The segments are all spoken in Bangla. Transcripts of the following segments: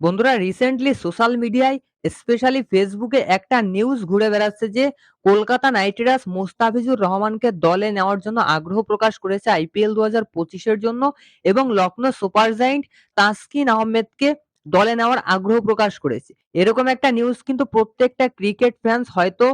বন্ধুরা রিসেন্টলি সোশ্যাল মিডিয়ায় স্পেশালি ফেসবুকে একটা নিউজ ঘুরে বেড়াচ্ছে যে, কলকাতা নাইট রাইডার্স মোস্তাফিজুর রহমানকে দলে নেওয়ার জন্য আগ্রহ প্রকাশ করেছে আইপিএল দু হাজার পঁচিশের জন্য এবং লখনৌ সুপার জায়েন্ট তাসকিন আহমেদকে দলে নেওয়ার আগ্রহ প্রকাশ করেছে। এরকম একটা নিউজ কিন্তু প্রত্যেকটা ক্রিকেট ফ্যান্স হয়তো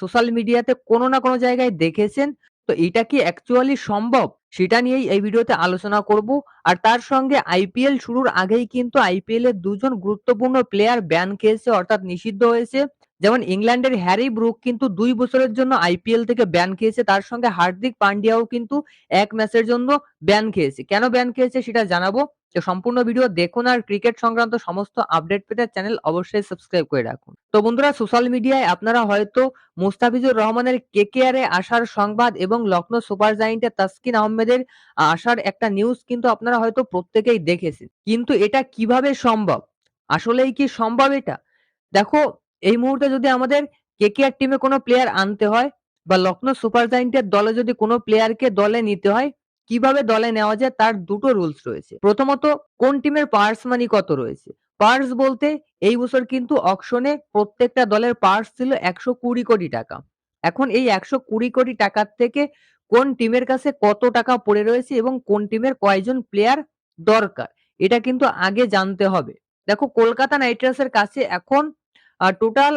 সোশ্যাল মিডিয়াতে কোনো না কোনো জায়গায় দেখেছেন। তো এটা কি অ্যাকচুয়ালি সম্ভব? সেটা নিয়েই এই ভিডিওতে আলোচনা করব। আর তার সঙ্গে আইপিএল শুরুর আগেই কিন্তু আইপিএল এর দুজন গুরুত্বপূর্ণ প্লেয়ার ব্যান খেয়েছে, অর্থাৎ নিষিদ্ধ হয়েছে। যেমন ইংল্যান্ডের হ্যারি ব্রুক কিন্তু দুই বছরের জন্য আইপিএল থেকে ব্যান খেয়েছে। তার সঙ্গে হার্দিক পান্ডিয়াও কিন্তু এক ম্যাচের জন্য ব্যান খেয়েছে। কেন ব্যান খেয়েছে সেটা জানাব? তো সম্পূর্ণ ভিডিও দেখুন আর ক্রিকেট সংক্রান্ত সমস্ত আপডেট পেতে চ্যানেল অবশ্যই সাবস্ক্রাইব করে রাখুন। তো বন্ধুরা সোশ্যাল মিডিয়ায় আপনারা হয়তো মুস্তাফিজুর রহমানের কেকেআরে আসার সংবাদ এবং লখনৌ সুপার জায়েন্টের তাসকিন আহমেদের আসার একটা নিউজ কিন্তু আপনারা হয়তো প্রত্যেকেই দেখেছেন। কিন্তু এটা কীভাবে সম্ভব? আসলেই কি সম্ভব এটা? দেখো, এই মুহূর্তে যদি আমাদের কেকেআর টিমে কোনো প্লেয়ার আনতে হয় বা লখনৌ সুপার জায়েন্টের দলে যদি কোনো প্লেয়ারকে দলে নিতে হয় কীভাবে দলে নেওয়া যায় তার দুটো রুলস রয়েছে। প্রথমত, কোন টিমের পার্স মানি কত রয়েছে? পার্স বলতে এই বছর কিন্তু অকশনে প্রত্যেকটা দলের পার্স ছিল একশো কুড়ি কোটি টাকা। এখন এই একশো কুড়ি কোটি টাকার থেকে কোন টিমের কাছে কত টাকা পড়ে রয়েছে এবং কোন টিমের কয়জন প্লেয়ার দরকার, এটা কিন্তু আগে জানতে হবে। দেখো, কলকাতা নাইট রাইডার্সের কাছে এখন টোটাল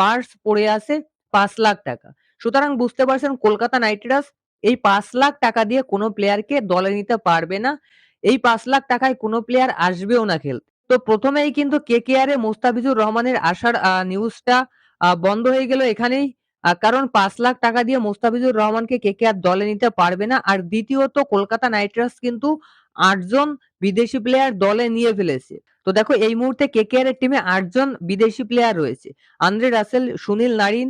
পার্স পড়ে আছে পাঁচ লাখ টাকা। সুতরাং বুঝতে পারছেন, কলকাতা নাইট রাইডার্স এই পাঁচ লাখ টাকা দিয়ে কোনো প্লেয়ারকে দলে নিতে পারবে না। এই পাঁচ লাখ টাকায় কোনো প্লেয়ার আসবেও না খেলতে তো প্রথমেই কিন্তু কে কে আর এ মোস্তাফিজুর রহমানের আসার নিউজটা বন্ধ হয়ে গেল এখানেই। কারণ পাঁচ লাখ টাকা দিয়ে মোস্তাফিজুর রহমানকে কে কে আর দলে নিতে পারবে না। আর দ্বিতীয়ত কলকাতা নাইট রাইডার্স কিন্তু আটজন বিদেশি প্লেয়ার দলে নিয়ে ফেলেছে। তো দেখো, এই মুহূর্তে কে কে আর এর টিমে আটজন বিদেশি প্লেয়ার রয়েছে। Andre Russell, Sunil Narine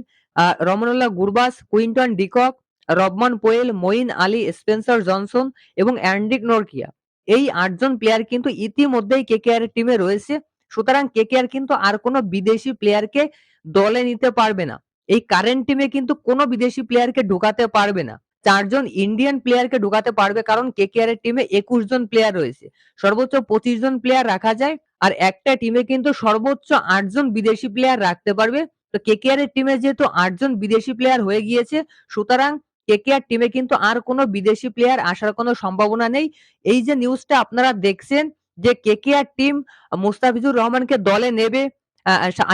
Rahmanullah Gurbaz Quinton de Kock Rovman Powell, Moeen Ali, Spencer Johnson এবং অ্যান্ড্রিক নরকিয়া এই আটজন প্লেয়ার কিন্তু ইতিমধ্যেই কে কে আর এর টিমে রয়েছে। সুতরাং কে কে আর কিন্তু আর কোনো বিদেশি প্লেয়ারকে দলে নিতে পারবে না। এই কারেন্ট টিমে কিন্তু কোনো বিদেশি প্লেয়ারকে ঢুকাতে পারবে না। চারজন ইন্ডিয়ান প্লেয়ারকে ঢোকাতে পারবে কারণ কে কে আর এর টিমে একুশ জন প্লেয়ার রয়েছে। সর্বোচ্চ পঁচিশ জন প্লেয়ার রাখা যায় আর একটা টিমে কিন্তু সর্বোচ্চ আটজন বিদেশি প্লেয়ার রাখতে পারবে। তো কে কে আর এর টিমে যেহেতু আটজন বিদেশি প্লেয়ার হয়ে গিয়েছে, সুতরাং কেকেআর টিমে কিন্তু আর কোনো বিদেশি প্লেয়ার আসার কোনো সম্ভাবনা নেই। এই যে নিউজটা আপনারা দেখছেন যে কেকেআর টিম মুস্তাফিজুর রহমানকে দলে নেবে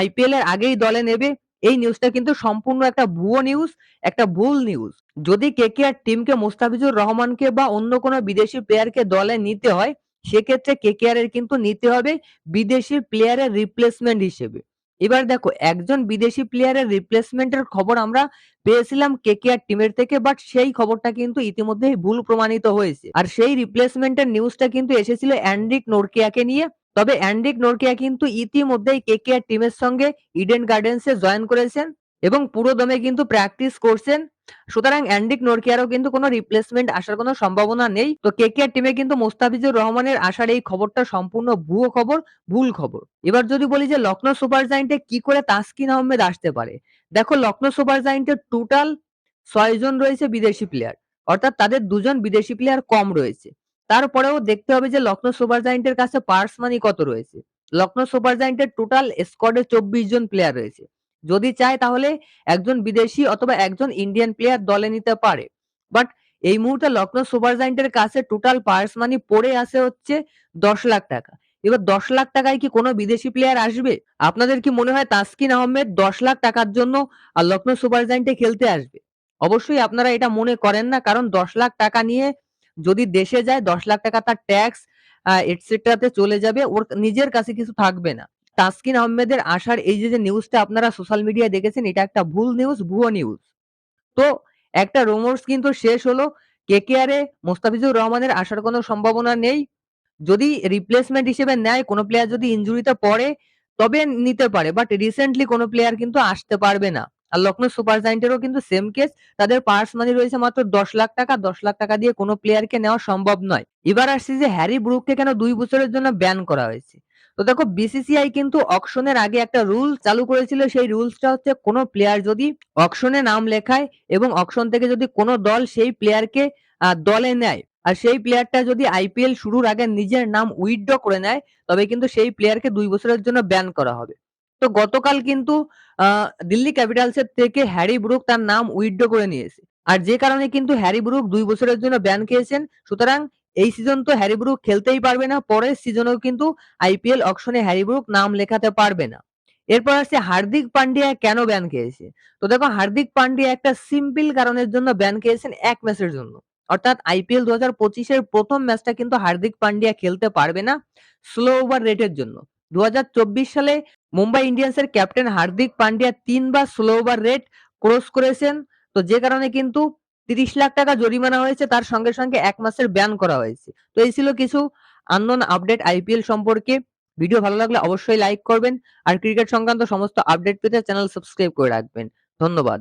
আইপিএল এর আগেই দলে নেবে, এই নিউজটা কিন্তু সম্পূর্ণ একটা ভুয়ো নিউজ একটা ভুল নিউজ যদি কেকেআর টিমকে মুস্তাফিজুর রহমানকে বা অন্য কোনো বিদেশি প্লেয়ারকে দলে নিতে হয়, সেক্ষেত্রে কেকেআর এর কিন্তু নিতে হবে বিদেশি প্লেয়ারের রিপ্লেসমেন্ট হিসেবে। এবার দেখো, একজন বিদেশি প্লেয়ারের রিপ্লেসমেন্টের খবর আমরা পেয়েছিলাম কেকেআর টিমের থেকে বাট সেই খবরটা কিন্তু ইতিমধ্যেই ভুল প্রমাণিত হয়েছে। আর সেই রিপ্লেসমেন্টের নিউজটা কিন্তু এসেছিল অ্যান্ড্রিক নোরকিয়াকে নিয়ে। তবে অ্যান্ড্রিক নোরকিয়া কিন্তু ইতিমধ্যেই কেকেআর টিমের সঙ্গে ইডেন গার্ডেন্সে জয়েন করেছেন। এবং পুরো দমে কিন্তু প্র্যাকটিস করছেন। সুতরাং অ্যান্ডিক নোরকিয়ারও কিন্তু কোনো রিপ্লেসমেন্ট আসার কোনো সম্ভাবনা নেই। তো কে কে টিমে কিন্তু মোস্তাফিজুর রহমানের আসার এই খবরটা সম্পূর্ণ ভুয়ো খবর, ভুল খবর। এবার যদি বলি যে লখনৌ সুপার জায়েন্টে কি করে তাসকিন আহমেদ আসতে পারে? দেখো লখনৌ সুপার জায়েন্টের টোটাল ছয় জন রয়েছে বিদেশি প্লেয়ার অর্থাৎ তাদের দুজন বিদেশি প্লেয়ার কম রয়েছে। তারপরেও দেখতে হবে যে লখনৌ সুপার জায়েন্টের কাছে পার্স মানি কত রয়েছে? লখনৌ সুপার জায়েন্টের টোটাল স্কোয়াডে চব্বিশ জন প্লেয়ার রয়েছে। যদি চায় তাহলে একজন বিদেশি অথবা একজন ইন্ডিয়ান প্লেয়ার দলে নিতে পারে। বাট এই মুহূর্তে লখনৌ সুপার জায়েন্টের কাছে টোটাল পার্স মানি পড়ে আসে হচ্ছে দশ লাখ টাকা। এবার দশ লাখ টাকায় কি কোনো বিদেশি প্লেয়ার আসবে? আপনাদের কি মনে হয় তাসকিন আহমেদ দশ লাখ টাকার জন্য আর লখনৌ সুপার জায়েন্টে খেলতে আসবে? অবশ্যই আপনারা এটা মনে করেন না, কারণ দশ লাখ টাকা নিয়ে যদি দেশে যায়, দশ লাখ টাকা তার ট্যাক্স এটসেট্রাতে চলে যাবে, ওর নিজের কাছে কিছু থাকবে না। তাসকিন আহমেদের আসার এই যে, নিউজটা আপনারা সোশ্যাল মিডিয়ায় দেখেছেন এটা একটা ভুল নিউজ, ভুয়ো নিউজ। তো একটা রুমার্স কিন্তু শেষ হলো কেকেআর মোস্তাফিজুর রহমানের আসার কোনো সম্ভাবনা নেই। যদি রিপ্লেসমেন্ট হিসেবে নেয় কোনো প্লেয়ার যদি ইনজুরিতে পড়ে তবে নিতে পারে। বাট রিসেন্টলি কোনো প্লেয়ার কিন্তু আসতে পারবে না। আর লখনৌ সুপার জায়েন্টেরও কিন্তু সেম কেস তাদের পার্স মানি রয়েছে মাত্র দশ লাখ টাকা দশ লাখ টাকা দিয়ে কোনো প্লেয়ারকে নেওয়া সম্ভব নয় এবার আসছে যে হ্যারি ব্রুককে কেন দুই বছরের জন্য ব্যান করা হয়েছে তো দেখো বিসিসিআই কিন্তু অকশনের আগে একটা রুল চালু করেছিল, সেই রুলসটা হচ্ছে কোনো প্লেয়ার যদি অকশনে নাম লেখায় এবং অকশন থেকে যদি কোনো দল সেই প্লেয়ারকে দলে নেয় আর সেই প্লেয়ারটা যদি আইপিএল শুরুর আগে নিজের নাম উইথড্র করে নেয়, তবে কিন্তু সেই প্লেয়ারকে দুই বছরের জন্য ব্যান করা হবে। তো গতকাল কিন্তু দিল্লি ক্যাপিটালসের থেকে হ্যারি ব্রুক তার নাম উইথড্র করে নিয়েছে। আর যে কারণে কিন্তু হ্যারি ব্রুক দুই বছরের জন্য ব্যান খেয়েছেন, সুতরাং এই সিজন তো হ্যারি ব্রুক খেলতেই পারবে না, পরের সিজনেও কিন্তু আইপিএল অকশনে হ্যারি ব্রুক নাম লেখাতে পারবে না। এরপর আসছে হার্দিক পান্ডিয়া কেন ব্যান খেয়েছে? তো দেখো হার্দিক পান্ডিয়া একটা সিম্পল কারণের জন্য ব্যান খেয়েছেন এক ম্যাচের জন্য। অর্থাৎ আইপিএল দু হাজার পঁচিশের প্রথম ম্যাচটা কিন্তু হার্দিক পান্ডিয়া খেলতে পারবে না স্লো ওভার রেটের জন্য। দু হাজার চব্বিশ সালে মুম্বাই ইন্ডিয়ান্সের ক্যাপ্টেন হার্দিক পান্ডিয়া তিনবার স্লো ওভার রেট ক্রস করেছেন। তো যে কারণে কিন্তু তিরিশ লাখ টাকা জরিমানা হয়েছে, তার সঙ্গে সঙ্গে এক মাসের ব্যান করা হয়েছে। তো এই ছিল কিছু আননোন আপডেট আইপিএল সম্পর্কে। ভিডিও ভালো লাগলে অবশ্যই লাইক করবেন। আর ক্রিকেট সংক্রান্ত সমস্ত আপডেট পেতে চ্যানেল সাবস্ক্রাইব করে রাখবেন। ধন্যবাদ।